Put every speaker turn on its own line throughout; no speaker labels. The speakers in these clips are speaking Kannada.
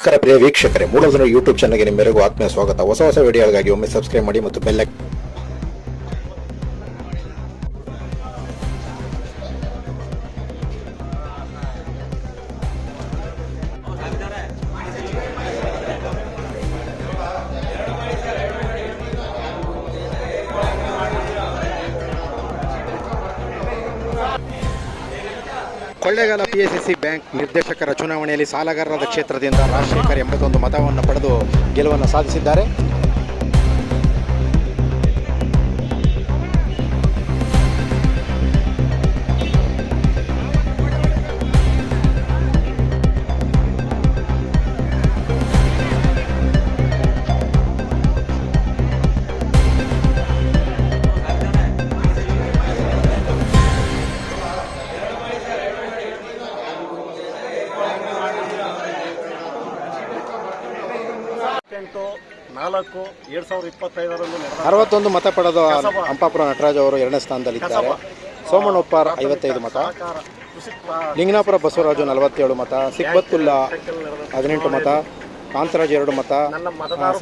ನಮಸ್ಕಾರ ಪ್ರಿಯ ವೀಕ್ಷಕರೇ ಮೂಲಧನ ಯೂಟ್ಯೂಬ್ ಚಾನಲ್ಗೆ ನಿಮ್ಮೆರೆಗೂ ಆತ್ಮೀಯ ಸ್ವಾಗತ. ಹೊಸ ಹೊಸ ವಿಡಿಯೋಗಳಿಗಾಗಿ ಒಮ್ಮೆ ಸಬ್ಸ್ಕ್ರೈಬ್ ಮಾಡಿ ಮತ್ತು ಬೆಲ್ ಕೊಳ್ಳೇಗಾಲ ಪಿಎಸ್ಎಸ್ಸಿ ಬ್ಯಾಂಕ್ ನಿರ್ದೇಶಕರ ಚುನಾವಣೆಯಲ್ಲಿ ಸಾಲಗಾರರ ಕ್ಷೇತ್ರದಿಂದ ರಾಜಶೇಖರ್ ಎಂಬತ್ತೊಂದು ಮತವನ್ನು ಪಡೆದು ಗೆಲುವನ್ನು ಸಾಧಿಸಿದ್ದಾರೆ.
ಎಂಟು ನಾಲ್ಕು ಎರಡ್ ಸಾವಿರದ ಇಪ್ಪತ್ತೈದರಂದು ನಡೆದ
ಅರವತ್ತೊಂದು ಮತ ಪಡೆದ ಅಂಪಾಪುರ ನಟರಾಜ್ ಅವರು ಎರಡನೇ ಸ್ಥಾನದಲ್ಲಿದ್ದಾರೆ. ಸೋಮಣ್ಣಪ್ಪಾರ್ ಐವತ್ತೈದು ಮತ. ಲಿಂಗನಾಪುರ ಬಸವರಾಜು ನಲವತ್ತೇಳು ಮತ. ಸಿಕ್ಬತ್ತುಲ್ಲಾ ಹದಿನೆಂಟು ಮತ. ಕಾಂತರಾಜ್ ಎರಡು ಮತ.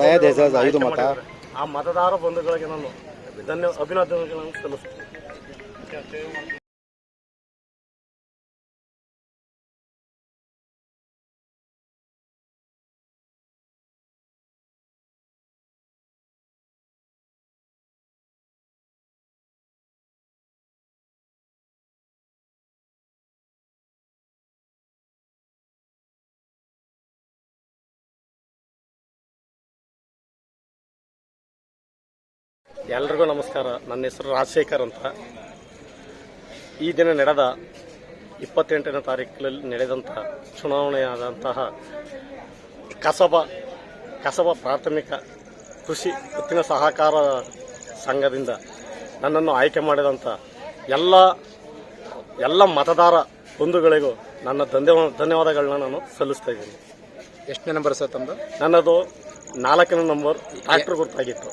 ಸೈಯದ್ ಎಜಾಜ್ ಐದು ಮತ.
ಆ ಮತದಾರ ಬಂಧುಗಳಿಗೆ ನಾನು ಧನ್ಯವಾದ ಅಭಿನಂದನೆಗಳನ್ನು ಸಲ್ಲಿಸ್ತೇನೆ ಎಲ್ರಿಗೂ ನಮಸ್ಕಾರ. ನನ್ನ ಹೆಸರು ರಾಜಶೇಖರ್ ಅಂತ. ಈ ದಿನ ನಡೆದ ಇಪ್ಪತ್ತೆಂಟನೇ ತಾರೀಕಿನಲ್ಲಿ ನಡೆದಂಥ ಚುನಾವಣೆಯಾದಂತಹ ಕಸಬ ಕಸಬ ಪ್ರಾಥಮಿಕ ಕೃಷಿ ಉತ್ತಿನ ಸಹಕಾರ ಸಂಘದಿಂದ ನನ್ನನ್ನು ಆಯ್ಕೆ ಮಾಡಿದಂಥ ಎಲ್ಲ ಎಲ್ಲ ಮತದಾರ ಬಂಧುಗಳಿಗೂ ನನ್ನ ಧನ್ಯವಾದ ಧನ್ಯವಾದಗಳನ್ನ ನಾನು ಸಲ್ಲಿಸ್ತಾ ಇದ್ದೀನಿ.
ಎಷ್ಟನೇ ನಂಬರ್ ಸರ್ ತಮ್ಮದು
ನನ್ನದು ನಾಲ್ಕನೇ ನಂಬರ್ ಟ್ರ್ಯಾಕ್ಟರ್ ಗುರುತಾಗಿತ್ತು.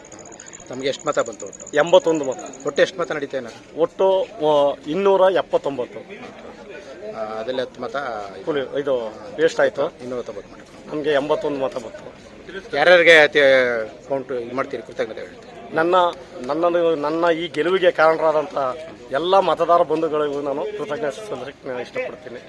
ತಮಗೆ ಎಷ್ಟು ಮತ ಬಂತು ಒಟ್ಟು?
ಎಂಬತ್ತೊಂದು ಮತ.
ಒಟ್ಟು ಎಷ್ಟು ಮತ ನಡೀತೇ
ಒಟ್ಟು ಆ, ಇನ್ನೂರ ಎಪ್ಪತ್ತೊಂಬತ್ತು.
ಅದೆಲ್ಲ ಹತ್ತು ಮತ
ಕೂಲಿ ಇದು ವೇಸ್ಟ್ ಆಯಿತು.
ಇನ್ನೂರ ತೊಂಬತ್ತು ಮತ.
ನಮಗೆ ಎಂಬತ್ತೊಂದು ಮತ ಬಂತು.
ಯಾರ್ಯಾರಿಗೆ ಕೌಂಟ್ ಇದು ಮಾಡ್ತೀರಿ ಕೃತಜ್ಞತೆ ಹೇಳ್ತೀರಿ?
ನನ್ನ ನನ್ನ ನನ್ನ ಈ ಗೆಲುವಿಗೆ ಕಾರಣರಾದಂಥ ಎಲ್ಲ ಮತದಾರ ಬಂಧುಗಳಿಗೂ ನಾನು ಕೃತಜ್ಞತೆ ಸಲ್ಲಿಸಕ್ಕೆ ನಾನು ಇಷ್ಟಪಡ್ತೀನಿ.